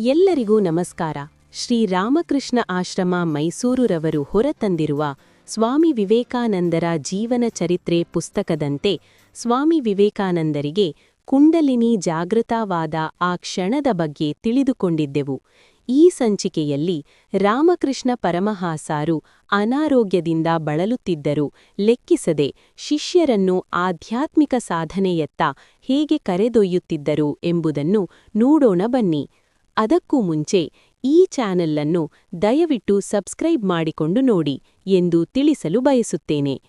ಎಲ್ಲರಿಗೂ ನಮಸ್ಕಾರ. ಶ್ರೀ ರಾಮಕೃಷ್ಣ ಆಶ್ರಮ ಮೈಸೂರುರವರು ಹೊರತಂದಿರುವ ಸ್ವಾಮಿ ವಿವೇಕಾನಂದರ ಜೀವನ ಚರಿತ್ರೆ ಪುಸ್ತಕದಂತೆ ಸ್ವಾಮಿ ವಿವೇಕಾನಂದರಿಗೆ ಕುಂಡಲಿನಿ ಜಾಗೃತವಾದ ಆ ಕ್ಷಣದ ಬಗ್ಗೆ ತಿಳಿದುಕೊಂಡಿದ್ದೆವು. ಈ ಸಂಚಿಕೆಯಲ್ಲಿ ರಾಮಕೃಷ್ಣ ಪರಮಹಾಸಾರು ಅನಾರೋಗ್ಯದಿಂದ ಬಳಲುತ್ತಿದ್ದರು. ಲೆಕ್ಕಿಸದೆ ಶಿಷ್ಯರನ್ನು ಆಧ್ಯಾತ್ಮಿಕ ಸಾಧನೆಯತ್ತ ಹೇಗೆ ಕರೆದೊಯ್ಯುತ್ತಿದ್ದರು ಎಂಬುದನ್ನು ನೋಡೋಣ ಬನ್ನಿ. ಅದಕ್ಕೂ ಮುಂಚೆ ಈ ಚಾನೆಲ್ ದಯವಿಟ್ಟು ಸಬ್ಸ್ಕ್ರೈಬ್ ಮಾಡಿಕೊಂಡು ನೋಡಿ ಎಂದು ತಿಳಿಸಲು ಬಯಸುತ್ತೇನೆ.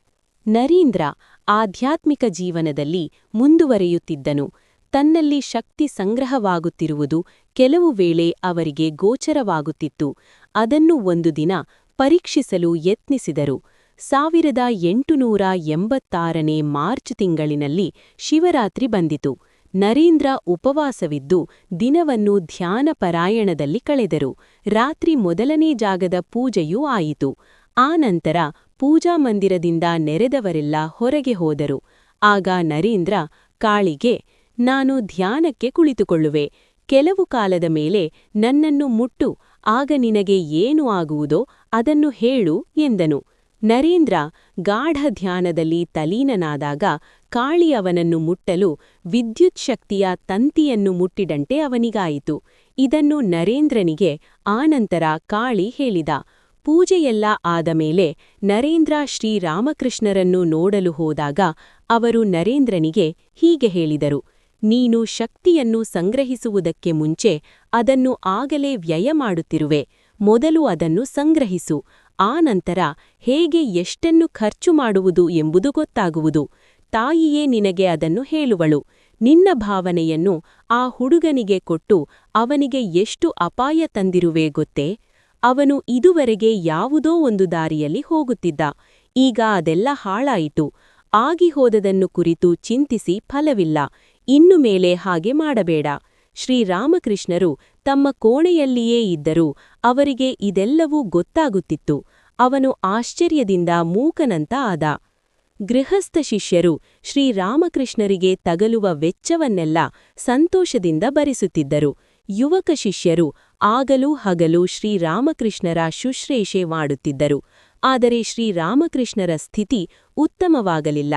ನರೀಂದ್ರ ಆಧ್ಯಾತ್ಮಿಕ ಜೀವನದಲ್ಲಿ ಮುಂದುವರೆಯುತ್ತಿದ್ದನು. ತನ್ನಲ್ಲಿ ಶಕ್ತಿ ಸಂಗ್ರಹವಾಗುತ್ತಿರುವುದು ಕೆಲವು ವೇಳೆ ಅವರಿಗೆ ಗೋಚರವಾಗುತ್ತಿತ್ತು. ಅದನ್ನು ಒಂದು ದಿನ ಪರೀಕ್ಷಿಸಲು ಯತ್ನಿಸಿದರು. ಸಾವಿರದ ಎಂಟುನೂರ ಎಂಬತ್ತಾರನೇ ಮಾರ್ಚ್ ತಿಂಗಳಿನಲ್ಲಿ ಶಿವರಾತ್ರಿ ಬಂದಿತು. ನರೇಂದ್ರ ಉಪವಾಸವಿದ್ದು ದಿನವನ್ನು ಧ್ಯಾನ ಪರಾಯಣದಲ್ಲಿ ಕಳೆದರು. ರಾತ್ರಿ ಮೊದಲನೇ ಜಾಗದ ಪೂಜೆಯೂ ಆಯಿತು. ಆ ನಂತರ ಪೂಜಾ ಮಂದಿರದಿಂದ ನೆರೆದವರೆಲ್ಲ ಹೊರಗೆ ಹೋದರು. ಆಗ ನರೀಂದ್ರ, ಕಾಳಿಗೆ, ನಾನು ಧ್ಯಾನಕ್ಕೆ ಕುಳಿತುಕೊಳ್ಳುವೆ. ಕೆಲವು ಕಾಲದ ಮೇಲೆ ನನ್ನನ್ನು ಮುಟ್ಟು, ಆಗ ನಿನಗೆ ಏನು ಆಗುವುದೋ ಅದನ್ನು ಹೇಳು ಎಂದನು. ನರೇಂದ್ರ ಗಾಢ ಧ್ಯಾನದಲ್ಲಿ ತಲೀನನಾದಾಗ ಕಾಳಿ ಅವನನ್ನು ಮುಟ್ಟಲು ವಿದ್ಯುತ್ ಶಕ್ತಿಯ ತಂತಿಯನ್ನು ಮುಟ್ಟಿದಂತೆ ಅವನಿಗಾಯಿತು. ಇದನ್ನು ನರೇಂದ್ರನಿಗೆ ಆನಂತರ ಕಾಳಿ ಹೇಳಿದ. ಪೂಜೆಯೆಲ್ಲ ಆದ ಮೇಲೆ ನರೇಂದ್ರ ಶ್ರೀರಾಮಕೃಷ್ಣರನ್ನು ನೋಡಲು ಹೋದಾಗ ಅವರು ನರೇಂದ್ರನಿಗೆ ಹೀಗೆ ಹೇಳಿದರು. ನೀನು ಶಕ್ತಿಯನ್ನು ಸಂಗ್ರಹಿಸುವುದಕ್ಕೆ ಮುಂಚೆ ಅದನ್ನು ಆಗಲೇ ವ್ಯಯ ಮಾಡುತ್ತಿರುವೆ. ಮೊದಲು ಅದನ್ನು ಸಂಗ್ರಹಿಸು. ಆ ನಂತರ ಹೇಗೆ ಎಷ್ಟನ್ನು ಖರ್ಚು ಮಾಡುವುದು ಎಂಬುದು ಗೊತ್ತಾಗುವುದು. ತಾಯಿಯೇ ನಿನಗೆ ಅದನ್ನು ಹೇಳುವಳು. ನಿನ್ನ ಭಾವನೆಯನ್ನು ಆ ಹುಡುಗನಿಗೆ ಕೊಟ್ಟು ಅವನಿಗೆ ಎಷ್ಟು ಅಪಾಯ ತಂದಿರುವೆ ಗೊತ್ತೇ? ಅವನು ಇದುವರೆಗೆ ಯಾವುದೋ ಒಂದು ದಾರಿಯಲ್ಲಿ ಹೋಗುತ್ತಿದ್ದ. ಈಗ ಅದೆಲ್ಲ ಹಾಳಾಯಿತು. ಆಗಿಹೋದದನ್ನು ಕುರಿತು ಚಿಂತಿಸಿ ಫಲವಿಲ್ಲ. ಇನ್ನು ಮೇಲೆ ಹಾಗೆ ಮಾಡಬೇಡ. ಶ್ರೀರಾಮಕೃಷ್ಣರು ತಮ್ಮ ಕೋಣೆಯಲ್ಲಿಯೇ ಇದ್ದರೂ ಅವರಿಗೆ ಇದೆಲ್ಲವೂ ಗೊತ್ತಾಗುತ್ತಿತ್ತು. ಅವನು ಆಶ್ಚರ್ಯದಿಂದ ಮೂಕನಂತ ಆದ. ಗೃಹಸ್ಥ ಶಿಷ್ಯರು ಶ್ರೀರಾಮಕೃಷ್ಣರಿಗೆ ತಗಲುವ ವೆಚ್ಚವನ್ನೆಲ್ಲ ಸಂತೋಷದಿಂದ ಭರಿಸುತ್ತಿದ್ದರು. ಯುವಕ ಶಿಷ್ಯರು ಆಗಲೂ ಹಗಲು ಶ್ರೀರಾಮಕೃಷ್ಣರ ಶುಶ್ರೇಷೆ ಮಾಡುತ್ತಿದ್ದರು. ಆದರೆ ಶ್ರೀರಾಮಕೃಷ್ಣರ ಸ್ಥಿತಿ ಉತ್ತಮವಾಗಲಿಲ್ಲ.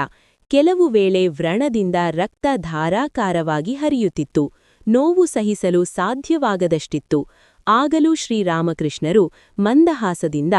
ಕೆಲವು ವೇಳೆ ವ್ರಣದಿಂದ ರಕ್ತ ಧಾರಾಕಾರವಾಗಿ ಹರಿಯುತ್ತಿತ್ತು. ನೋವು ಸಹಿಸಲು ಸಾಧ್ಯವಾಗದಷ್ಟಿತ್ತು. ಆಗಲೂ ಶ್ರೀರಾಮಕೃಷ್ಣರು ಮಂದಹಾಸದಿಂದ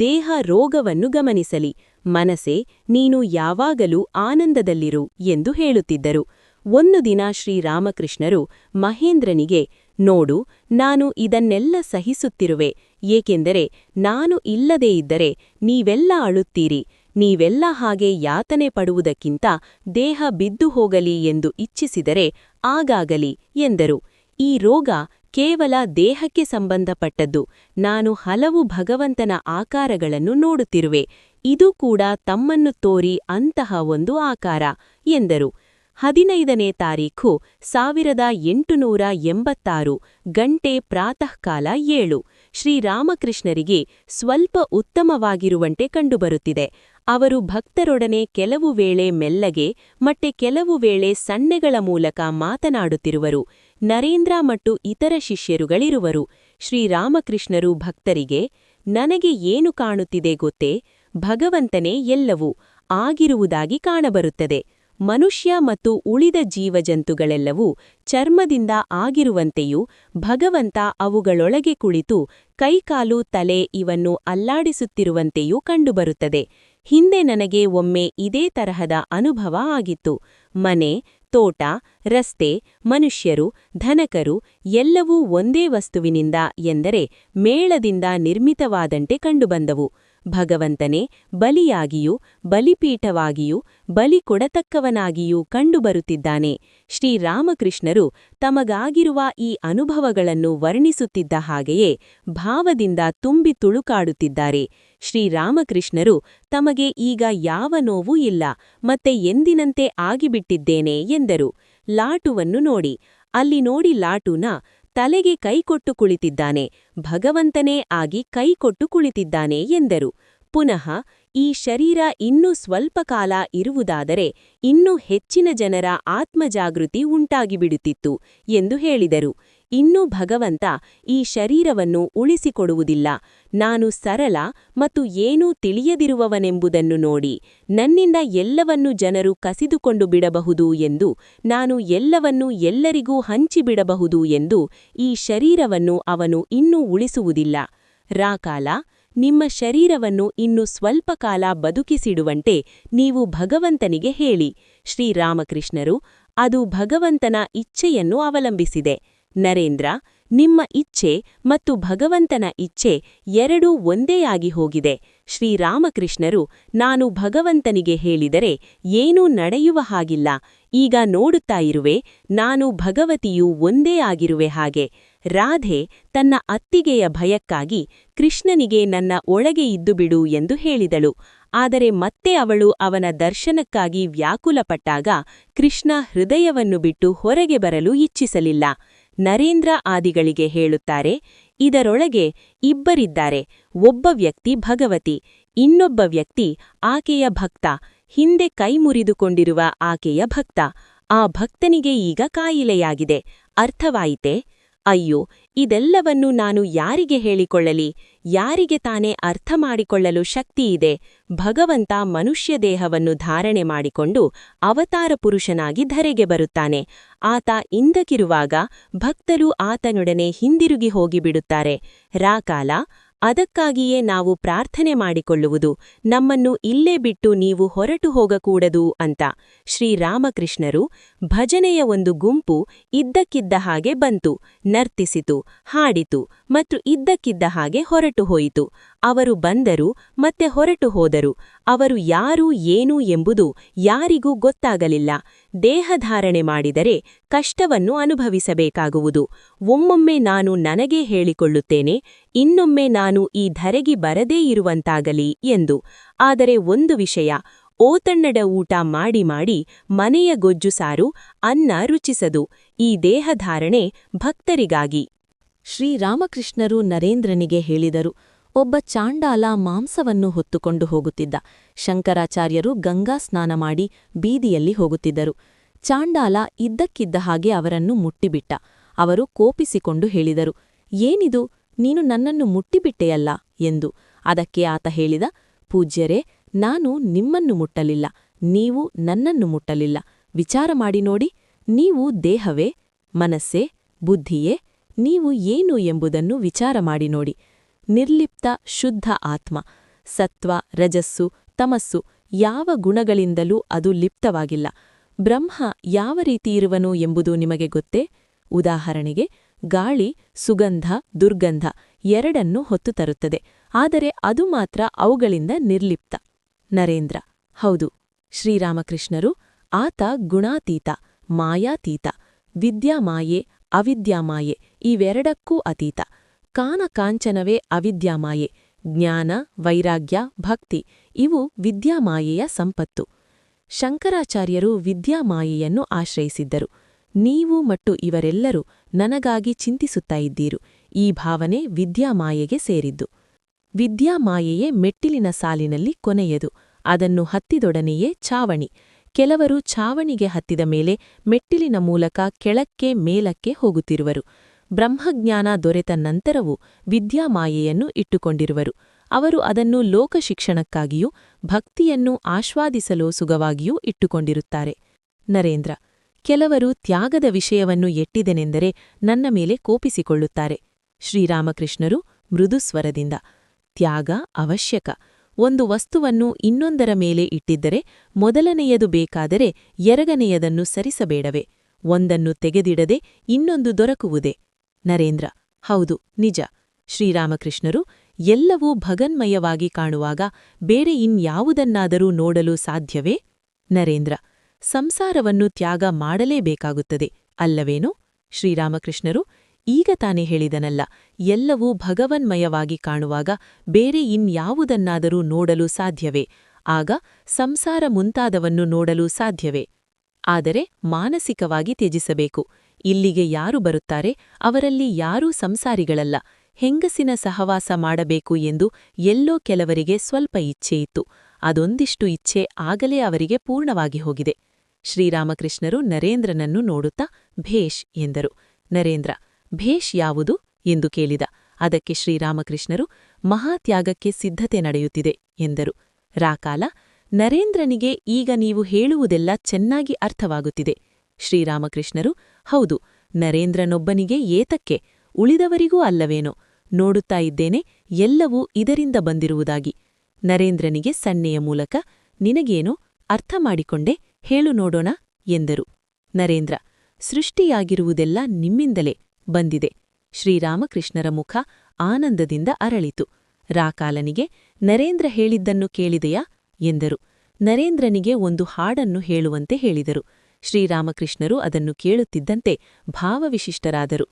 ದೇಹ ರೋಗವನ್ನು ಗಮನಿಸಲಿ. ಮನಸೆ ನೀನು ಯಾವಾಗಲೂ ಆನಂದದಲ್ಲಿರು ಎಂದು ಹೇಳುತ್ತಿದ್ದರು. ಒಂದು ದಿನ ಶ್ರೀರಾಮಕೃಷ್ಣರು ಮಹೇಂದ್ರನಿಗೆ, ನೋಡು, ನಾನು ಇದನ್ನೆಲ್ಲ ಸಹಿಸುತ್ತಿರುವೆ. ಏಕೆಂದರೆ ನಾನು ಇಲ್ಲದೇ ಇದ್ದರೆ ನೀವೆಲ್ಲ ಅಳುತ್ತೀರಿ. ನೀವೆಲ್ಲ ಹಾಗೆ ಯಾತನೆ ಪಡುವುದಕ್ಕಿಂತ ದೇಹ ಬಿದ್ದು ಹೋಗಲಿ ಎಂದು ಇಚ್ಛಿಸಿದರೆ ಆಗಾಗಲಿ ಎಂದರು. ಈ ರೋಗ ಕೇವಲ ದೇಹಕ್ಕೆ ಸಂಬಂಧಪಟ್ಟದ್ದು. ನಾನು ಹಲವು ಭಗವಂತನ ಆಕಾರಗಳನ್ನು ನೋಡುತ್ತಿರುವೆ. ಇದು ಕೂಡ ತಮ್ಮನ್ನು ತೋರಿ ಅಂತಹ ಒಂದು ಆಕಾರ, ಎಂದರು. ಹದಿನೈದನೇ ತಾರೀಖು, ಸಾವಿರದ ಎಂಟುನೂರ ಎಂಬತ್ತಾರು, ಗಂಟೆ ಪ್ರಾತಃಕಾಲ ಏಳು. ಶ್ರೀರಾಮಕೃಷ್ಣರಿಗೆ ಸ್ವಲ್ಪ ಉತ್ತಮವಾಗಿರುವಂತೆ ಕಂಡುಬರುತ್ತಿದೆ. ಅವರು ಭಕ್ತರೊಡನೆ ಕೆಲವು ವೇಳೆ ಮೆಲ್ಲಗೆ, ಮತ್ತೆ ಕೆಲವು ವೇಳೆ ಸಣ್ಣೆಗಳ ಮೂಲಕ ಮಾತನಾಡುತ್ತಿರುವರು. ನರೇಂದ್ರ ಮತ್ತು ಇತರ ಶಿಷ್ಯರುಗಳಿರುವರು. ಶ್ರೀರಾಮಕೃಷ್ಣರು ಭಕ್ತರಿಗೆ, ನನಗೆ ಏನು ಕಾಣುತ್ತಿದೆ ಗೊತ್ತೇ? ಭಗವಂತನೇ ಎಲ್ಲವೂ ಆಗಿರುವುದಾಗಿ ಕಾಣಬರುತ್ತದೆ. ಮನುಷ್ಯ ಮತ್ತು ಉಳಿದ ಜೀವಜಂತುಗಳೆಲ್ಲವೂ ಚರ್ಮದಿಂದ ಆಗಿರುವಂತೆಯೂ ಭಗವಂತ ಅವುಗಳೊಳಗೆ ಕುಳಿತು ಕೈಕಾಲು ತಲೆ ಇವನ್ನು ಅಲ್ಲಾಡಿಸುತ್ತಿರುವಂತೆಯೂ ಕಂಡುಬರುತ್ತದೆ. ಹಿಂದೆ ನನಗೆ ಒಮ್ಮೆ ಇದೇ ತರಹದ ಅನುಭವ ಆಗಿತ್ತು. ಮನೆ, ತೋಟ, ರಸ್ತೆ, ಮನುಷ್ಯರು, ಧನಕರು ಎಲ್ಲವೂ ಒಂದೇ ವಸ್ತುವಿನಿಂದ ಎಂದರೆ ಮೇಳದಿಂದ ನಿರ್ಮಿತವಾದಂತೆ ಕಂಡುಬಂದವು. ಭಗವಂತನೇ, ಬಲಿಯಾಗಿಯೂ, ಬಲಿಪೀಠವಾಗಿಯೂ ಬಲಿ ಕೊಡತಕ್ಕವನಾಗಿಯೂ ಕಂಡುಬರುತ್ತಿದ್ದಾನೆ. ಶ್ರೀರಾಮಕೃಷ್ಣರು ತಮಗಾಗಿರುವ ಈ ಅನುಭವಗಳನ್ನು ವರ್ಣಿಸುತ್ತಿದ್ದ ಹಾಗೆಯೇ ಭಾವದಿಂದ ತುಂಬಿ ತುಳುಕಾಡುತ್ತಿದ್ದಾರೆ. ಶ್ರೀರಾಮಕೃಷ್ಣರು ತಮಗೆ ಈಗ ಯಾವ ನೋವೂ ಇಲ್ಲ, ಮತ್ತೆ ಎಂದಿನಂತೆ ಆಗಿಬಿಟ್ಟಿದ್ದೇನೆ ಎಂದರು. ಲಾಟುವನ್ನು ನೋಡಿ, ಅಲ್ಲಿ ನೋಡಿ ಲಾಟುನ ತಲೆಗೆ ಕೈಕೊಟ್ಟು ಕುಳಿತಿದ್ದಾನೆ, ಭಗವಂತನೇ ಆಗಿ ಕೈಕೊಟ್ಟು ಕುಳಿತಿದ್ದಾನೆ ಎಂದರು. ಪುನಃ ಈ ಶರೀರ ಇನ್ನೂ ಸ್ವಲ್ಪ ಕಾಲ ಇರುವುದಾದರೆ ಇನ್ನೂ ಹೆಚ್ಚಿನ ಜನರ ಆತ್ಮಜಾಗೃತಿ ಉಂಟಾಗಿಬಿಡುತ್ತಿತ್ತು ಎಂದು ಹೇಳಿದರು. ಇನ್ನೂ ಭಗವಂತ ಈ ಶರೀರವನ್ನು ಉಳಿಸಿಕೊಡುವುದಿಲ್ಲ. ನಾನು ಸರಳ ಮತ್ತು ಏನೂ ತಿಳಿಯದಿರುವವನೆಂಬುದನ್ನು ನೋಡಿ ನನ್ನಿಂದ ಎಲ್ಲವನ್ನು ಜನರು ಕಸಿದುಕೊಂಡು ಬಿಡಬಹುದು ಎಂದು, ನಾನು ಎಲ್ಲವನ್ನು ಎಲ್ಲರಿಗೂ ಹಂಚಿಬಿಡಬಹುದು ಎಂದು ಈ ಶರೀರವನ್ನು ಅವನು ಇನ್ನೂ ಉಳಿಸುವುದಿಲ್ಲ. ರಾಕಾಲ ನಿಮ್ಮ ಶರೀರವನ್ನು ಇನ್ನು ಸ್ವಲ್ಪ ಕಾಲ ಬದುಕಿಸಿಡುವಂತೆ ನೀವು ಭಗವಂತನಿಗೆ ಹೇಳಿ. ಶ್ರೀರಾಮಕೃಷ್ಣರು ಅದು ಭಗವಂತನ ಇಚ್ಛೆಯನ್ನು ಅವಲಂಬಿಸಿದೆ. ನರೇಂದ್ರ, ನಿಮ್ಮ ಇಚ್ಛೆ ಮತ್ತು ಭಗವಂತನ ಇಚ್ಛೆ ಎರಡೂ ಒಂದೇ ಆಗಿ ಹೋಗಿದೆ. ಶ್ರೀರಾಮಕೃಷ್ಣರು, ನಾನು ಭಗವಂತನಿಗೆ ಹೇಳಿದರೆ ಏನೂ ನಡೆಯುವ ಹಾಗಿಲ್ಲ. ಈಗ ನೋಡುತ್ತಾ ಇರುವೆ, ನಾನು ಭಗವತಿಯು ಒಂದೇ ಆಗಿರುವೆ ಹಾಗೆ. ರಾಧೆ, ತನ್ನ ಅತ್ತಿಗೆಯ ಭಯಕ್ಕಾಗಿ ಕೃಷ್ಣನಿಗೆ ನನ್ನ ಒಳಗೆ ಇದ್ದುಬಿಡು ಎಂದು ಹೇಳಿದಳು. ಆದರೆ ಮತ್ತೆ ಅವಳು ಅವನ ದರ್ಶನಕ್ಕಾಗಿ ವ್ಯಾಕುಲಪಟ್ಟಾಗ ಕೃಷ್ಣ ಹೃದಯವನ್ನು ಬಿಟ್ಟು ಹೊರಗೆ ಬರಲು ಇಚ್ಛಿಸಲಿಲ್ಲ. ನರೇಂದ್ರ ಆದಿಗಳಿಗೆ ಹೇಳುತ್ತಾರೆ, ಇದರೊಳಗೆ ಇಬ್ಬರಿದ್ದಾರೆ. ಒಬ್ಬ ವ್ಯಕ್ತಿ ಭಗವತಿ, ಇನ್ನೊಬ್ಬ ವ್ಯಕ್ತಿ ಆಕೆಯ ಭಕ್ತ. ಹಿಂದೆ ಕೈ ಮುರಿದುಕೊಂಡಿರುವ ಆಕೆಯ ಭಕ್ತ. ಆ ಭಕ್ತನಿಗೆ ಈಗ ಕಾಯಿಲೆಯಾಗಿದೆ. ಅರ್ಥವಾಯಿತೆ? ಅಯ್ಯೋ, ಇದೆಲ್ಲವನ್ನು ನಾನು ಯಾರಿಗೆ ಹೇಳಿಕೊಳ್ಳಲಿ? ಯಾರಿಗೆ ತಾನೇ ಅರ್ಥ ಮಾಡಿಕೊಳ್ಳಲು ಶಕ್ತಿಯಿದೆ? ಭಗವಂತ ಮನುಷ್ಯ ದೇಹವನ್ನು ಧಾರಣೆ ಮಾಡಿಕೊಂಡು ಅವತಾರ ಪುರುಷನಾಗಿ ಧರೆಗೆ ಬರುತ್ತಾನೆ. ಆತ ಇಂದಕಿರುವಾಗ ಭಕ್ತರು ಆತನೊಡನೆ ಹಿಂದಿರುಗಿ ಹೋಗಿಬಿಡುತ್ತಾರೆ. ರಾಕಾಲ ಅದಕ್ಕಾಗಿಯೇ ನಾವು ಪ್ರಾರ್ಥನೆ ಮಾಡಿಕೊಳ್ಳುವುದು, ನಮ್ಮನ್ನು ಇಲ್ಲೇ ಬಿಟ್ಟು ನೀವು ಹೊರಟು ಹೋಗಕೂಡದು ಅಂತ ಶ್ರೀರಾಮಕೃಷ್ಣರು ಭಜನೆಯ ಒಂದು ಗುಂಪು ಇದ್ದಕ್ಕಿದ್ದ ಹಾಗೆ ಬಂತು, ನರ್ತಿಸಿತು, ಹಾಡಿತು ಮತ್ತು ಇದ್ದಕ್ಕಿದ್ದ ಹಾಗೆ ಹೊರಟು ಹೋಯಿತು. ಅವರು ಬಂದರು ಮತ್ತೆ ಹೊರಟು ಹೋದರು. ಅವರು ಯಾರು, ಏನು ಎಂಬುದು ಯಾರಿಗೂ ಗೊತ್ತಾಗಲಿಲ್ಲ. ದೇಹಧಾರಣೆ ಮಾಡಿದರೆ ಕಷ್ಟವನ್ನು ಅನುಭವಿಸಬೇಕಾಗುವುದು. ಒಮ್ಮೊಮ್ಮೆ ನಾನು ನನಗೆ ಹೇಳಿಕೊಳ್ಳುತ್ತೇನೆ, ಇನ್ನೊಮ್ಮೆ ನಾನು ಈ ಧರೆಗಿ ಬರದೇ ಇರುವಂತಾಗಲಿ ಎಂದು. ಆದರೆ ಒಂದು ವಿಷಯ ಓತಣ್ಣಡ ಊಟ ಮಾಡಿ ಮಾಡಿ ಮನೆಯ ಗೊಜ್ಜು ಸಾರು, ಅನ್ನ ರುಚಿಸದು. ಈ ದೇಹಧಾರಣೆ ಭಕ್ತರಿಗಾಗಿ. ಶ್ರೀರಾಮಕೃಷ್ಣರು ನರೇಂದ್ರನಿಗೆ ಹೇಳಿದರು. ಒಬ್ಬ ಚಾಂಡಾಲ ಮಾಂಸವನ್ನು ಹೊತ್ತುಕೊಂಡು ಹೋಗುತ್ತಿದ್ದ. ಶಂಕರಾಚಾರ್ಯರು ಗಂಗಾ ಸ್ನಾನ ಮಾಡಿ ಬೀದಿಯಲ್ಲಿ ಹೋಗುತ್ತಿದ್ದರು. ಚಾಂಡಾಲ ಇದ್ದಕ್ಕಿದ್ದ ಹಾಗೆ ಅವರನ್ನು ಮುಟ್ಟಿಬಿಟ್ಟ. ಅವರು ಕೋಪಿಸಿಕೊಂಡು ಹೇಳಿದರು, ಏನಿದು? ನೀನು ನನ್ನನ್ನು ಮುಟ್ಟಿಬಿಟ್ಟೆಯಲ್ಲ? ಎಂದು. ಅದಕ್ಕೆ ಆತ ಹೇಳಿದ, ಪೂಜ್ಯರೇ, ನಾನು ನಿಮ್ಮನ್ನು ಮುಟ್ಟಲಿಲ್ಲ. ನೀವು ನನ್ನನ್ನು ಮುಟ್ಟಲಿಲ್ಲ. ವಿಚಾರ ಮಾಡಿ ನೋಡಿ. ನೀವು ದೇಹವೇ, ಮನಸ್ಸೇ, ಬುದ್ಧಿಯೇ, ನೀವು ಏನು ಎಂಬುದನ್ನು ವಿಚಾರ ಮಾಡಿ ನೋಡಿ. ನಿರ್ಲಿಪ್ತ ಶುದ್ಧ ಆತ್ಮ. ಸತ್ವ, ರಜಸ್ಸು, ತಮಸ್ಸು ಯಾವ ಗುಣಗಳಿಂದಲೂ ಅದು ಲಿಪ್ತವಾಗಿಲ್ಲ. ಬ್ರಹ್ಮ ಯಾವ ರೀತಿ ಇರುವನು ಎಂಬುದು ನಿಮಗೆ ಗೊತ್ತೇ? ಉದಾಹರಣೆಗೆ, ಗಾಳಿ, ಸುಗಂಧ, ದುರ್ಗಂಧ ಎರಡನ್ನೂ ಹೊತ್ತು ತರುತ್ತದೆ. ಆದರೆ ಅದು ಮಾತ್ರ ಅವುಗಳಿಂದ ನಿರ್ಲಿಪ್ತ. ನರೇಂದ್ರ, ಹೌದು. ಶ್ರೀರಾಮಕೃಷ್ಣರು, ಆತ ಗುಣಾತೀತ, ಮಾಯಾತೀತ, ವಿದ್ಯಾಮಾಯೆ, ಅವಿದ್ಯಾಮಾಯೆ ಇವೆರಡಕ್ಕೂ ಅತೀತ. ಕಾನಕಾಂಚನವೇ ಅವಿದ್ಯಾಮಾಯೆ, ಜ್ಞಾನ, ವೈರಾಗ್ಯ, ಭಕ್ತಿ, ಇವು ವಿದ್ಯಾಮಾಯೆಯ ಸಂಪತ್ತು. ಶಂಕರಾಚಾರ್ಯರು ವಿದ್ಯಾಮಾಯೆಯನ್ನು ಆಶ್ರಯಿಸಿದ್ದರು. ನೀವು ಮತ್ತು ಇವರೆಲ್ಲರೂ ನನಗಾಗಿ ಚಿಂತಿಸುತ್ತಾ ಇದ್ದೀರು. ಈ ಭಾವನೆ ವಿದ್ಯಾಮಾಯೆಗೆ ಸೇರಿದ್ದು. ವಿದ್ಯಾಮಾಯೆಯೇ ಮೆಟ್ಟಿಲಿನ ಸಾಲಿನಲ್ಲಿ ಕೊನೆಯದು. ಅದನ್ನು ಹತ್ತಿದೊಡನೆಯೇ ಛಾವಣಿ. ಕೆಲವರು ಛಾವಣಿಗೆ ಹತ್ತಿದ ಮೇಲೆ ಮೆಟ್ಟಿಲಿನ ಮೂಲಕ ಕೆಳಕ್ಕೆ ಮೇಲಕ್ಕೆ ಹೋಗುತ್ತಿರುವರು. ಬ್ರಹ್ಮಜ್ಞಾನ ದೊರೆತ ನಂತರವೂ ವಿದ್ಯಾಮಾಯೆಯನ್ನು ಇಟ್ಟುಕೊಂಡಿರುವರು. ಅವರು ಅದನ್ನು ಲೋಕಶಿಕ್ಷಣಕ್ಕಾಗಿಯೂ, ಭಕ್ತಿಯನ್ನು ಆಶ್ವಾದಿಸಲು ಸುಗವಾಗಿಯೂ ಇಟ್ಟುಕೊಂಡಿರುತ್ತಾರೆ. ನರೇಂದ್ರ, ಕೆಲವರು ತ್ಯಾಗದ ವಿಷಯವನ್ನು ಎಟ್ಟಿದೆನೆಂದರೆ ನನ್ನ ಮೇಲೆ ಕೋಪಿಸಿಕೊಳ್ಳುತ್ತಾರೆ. ಶ್ರೀರಾಮಕೃಷ್ಣರು ಮೃದುಸ್ವರದಿಂದ ತ್ಯಾಗ ಅವಶ್ಯಕ. ಒಂದು ವಸ್ತುವನ್ನು ಇನ್ನೊಂದರ ಮೇಲೆ ಇಟ್ಟಿದ್ದರೆ ಮೊದಲನೆಯದು ಬೇಕಾದರೆ ಎರಗನೆಯದನ್ನು ಸರಿಸಬೇಡವೆ. ಒಂದನ್ನು ತೆಗೆದಿಡದೆ ಇನ್ನೊಂದು ದೊರಕುವುದೇ. ನರೇಂದ್ರ. ಹೌದು, ನಿಜ. ಶ್ರೀರಾಮಕೃಷ್ಣರು ಎಲ್ಲವೂ ಭಗನ್ಮಯವಾಗಿ ಕಾಣುವಾಗ ಬೇರೆ ಇನ್ಯಾವುದನ್ನಾದರೂ ನೋಡಲು ಸಾಧ್ಯವೇ? ನರೇಂದ್ರ. ಸಂಸಾರವನ್ನು ತ್ಯಾಗ ಮಾಡಲೇಬೇಕಾಗುತ್ತದೆ, ಅಲ್ಲವೇನು? ಶ್ರೀರಾಮಕೃಷ್ಣರು ಈಗ ತಾನೇ ಹೇಳಿದನಲ್ಲ, ಎಲ್ಲವೂ ಭಗವನ್ಮಯವಾಗಿ ಕಾಣುವಾಗ ಬೇರೆ ಇನ್ಯಾವುದನ್ನಾದರೂ ನೋಡಲು ಸಾಧ್ಯವೇ? ಆಗ ಸಂಸಾರ ಮುಂತಾದವನ್ನು ನೋಡಲು ಸಾಧ್ಯವೇ? ಆದರೆ ಮಾನಸಿಕವಾಗಿ ತ್ಯಜಿಸಬೇಕು. ಇಲ್ಲಿಗೆ ಯಾರು ಬರುತ್ತಾರೆ, ಅವರಲ್ಲಿ ಯಾರೂ ಸಂಸಾರಿಗಳಲ್ಲ. ಹೆಂಗಸಿನ ಸಹವಾಸ ಮಾಡಬೇಕು ಎಂದು ಎಲ್ಲೋ ಕೆಲವರಿಗೆ ಸ್ವಲ್ಪ ಇಚ್ಛೆಯಿತ್ತು ಅದೊಂದಿಷ್ಟು ಇಚ್ಛೆ ಆಗಲೇ ಅವರಿಗೆ ಪೂರ್ಣವಾಗಿ ಹೋಗಿದೆ. ಶ್ರೀರಾಮಕೃಷ್ಣರು ನರೇಂದ್ರನನ್ನು ನೋಡುತ್ತಾ ಭೇಷ್ ಎಂದರು. ನರೇಂದ್ರ, ಭೇಷ್ ಯಾವುದು ಎಂದು ಕೇಳಿದ. ಅದಕ್ಕೆ ಶ್ರೀರಾಮಕೃಷ್ಣರು ಮಹಾತ್ಯಾಗಕ್ಕೆ ಸಿದ್ಧತೆ ನಡೆಯುತ್ತಿದೆ ಎಂದರು. ರಾಕಾಲ, ನರೇಂದ್ರನಿಗೆ ಈಗ ನೀವು ಹೇಳುವುದೆಲ್ಲ ಚೆನ್ನಾಗಿ ಅರ್ಥವಾಗುತ್ತಿದೆ. ಶ್ರೀರಾಮಕೃಷ್ಣರು ಹೌದು, ನರೇಂದ್ರನೊಬ್ಬನಿಗೆ ಏತಕ್ಕೆ, ಉಳಿದವರಿಗೂ ಅಲ್ಲವೇನೋ, ನೋಡುತ್ತಾ ಇದ್ದೇನೆ, ಎಲ್ಲವೂ ಇದರಿಂದ ಬಂದಿರುವುದಾಗಿ. ನರೇಂದ್ರನಿಗೆ ಸನ್ನೆಯ ಮೂಲಕ, ನಿನಗೇನೋ ಅರ್ಥ ಮಾಡಿಕೊಂಡೆ, ಹೇಳು ನೋಡೋಣ, ಎಂದರು. ನರೇಂದ್ರ, ಸೃಷ್ಟಿಯಾಗಿರುವುದೆಲ್ಲ ನಿಮ್ಮಿಂದಲೇ ಬಂದಿದೆ. ಶ್ರೀರಾಮಕೃಷ್ಣರ ಮುಖ ಆನಂದದಿಂದ ಅರಳಿತು. ರಾಕಾಲನಿಗೆ, ನರೇಂದ್ರ ಹೇಳಿದ್ದನ್ನು ಕೇಳಿದೆಯಾ, ಎಂದರು. ನರೇಂದ್ರನಿಗೆ ಒಂದು ಹಾಡನ್ನು ಹೇಳುವಂತೆ ಹೇಳಿದರು. ಶ್ರೀರಾಮಕೃಷ್ಣರು ಅದನ್ನು ಕೇಳುತ್ತಿದ್ದಂತೆ ಭಾವವಿಶಿಷ್ಟರಾದರು.